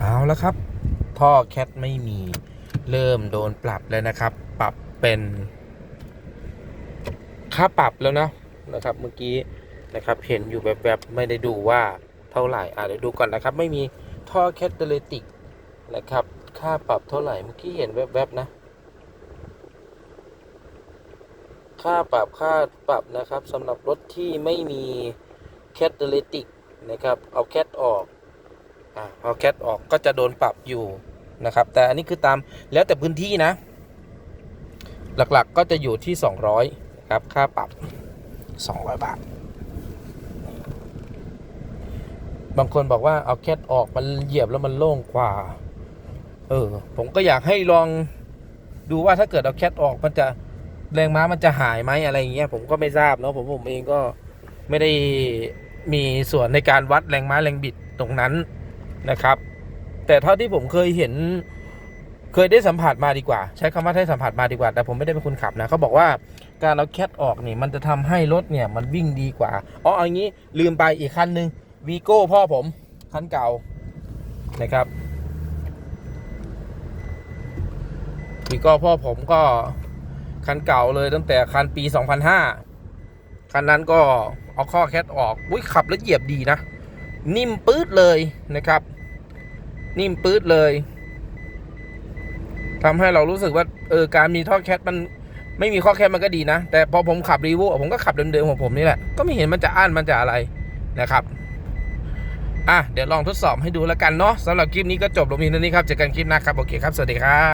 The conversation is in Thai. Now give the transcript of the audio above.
เอาแล้วครับ ท่อแคทไม่มีเริ่มโดนปรับแล้วนะครับ ปรับเป็นค่าปรับแล้วนะนะครับ เมื่อกี้นะครับเห็นอยู่แบบๆไม่ได้ดูว่าเท่าไหร่อ่าเดี๋ยวดูก่อนนะครับ ไม่มีท่อแคทเตเลติกนะครับ ค่าปรับเท่าไหร่เมื่อกี้เห็นแวบๆนะ ค่าปรับค่าปรับนะครับสำหรับรถที่ไม่มีแคทเตเลติกนะครับ เอาแคทออก อ่าพอแคทออกก็จะโดนปรับอยู่นะครับ แต่อันนี้คือตามแล้วแต่พื้นที่นะ หลักๆก็จะอยู่ที่ 200ครับค่าปรับ 200 บาท บางคนบอกว่าเอาแคทออกมันเหยียบแล้วมันโล่งกว่า เออ ผมก็อยากให้ลองดูว่าถ้าเกิดเอาแคทออกมันจะแรงม้ามันจะหายไหมอะไรอย่างเงี้ยผมก็ไม่ทราบเนาะผมผมเองก็ไม่ได้มีส่วนในการวัดแรงม้าแรงบิดตรงนั้น นะครับ แต่เท่าที่ผมเคยเห็น เคยได้สัมผัสมาดีกว่า ใช้คำว่าได้สัมผัสมาดีกว่า แต่ผมไม่ได้เป็นคนขับนะเขาบอกว่าการเอาแคทออกนี่มันจะทำให้รถเนี่ยมันวิ่งดีกว่าอ๋อเอางี้ลืมไปอีกคันหนึ่งวีโก้พ่อผมคันเก่านะครับวีโก้พ่อผมก็คันเก่าเลยตั้งแต่คันปี 2005 คันนั้นก็เอาข้อแคทออกอุ้ยขับแล้วเหยียบดีนะ นิ่มปื๊ดเลยนะครับ นิ่มปื๊ดเลยทำให้เรารู้สึกว่าเออการมีท่อแคทมันไม่มีข้อแคทมันก็ดีนะ แต่พอผมขับรีโวผมก็ขับเดิมๆของผมนี่แหละ ก็ไม่เห็นมันจะอั้นมันจะอะไรนะครับ อะ เดี๋ยวลองทดสอบให้ดูแล้วกันเนาะสำหรับคลิปนี้ก็จบลงเพียงเท่านี้ครับเจอกันคลิปหน้าครับ โอเคครับ สวัสดีครับ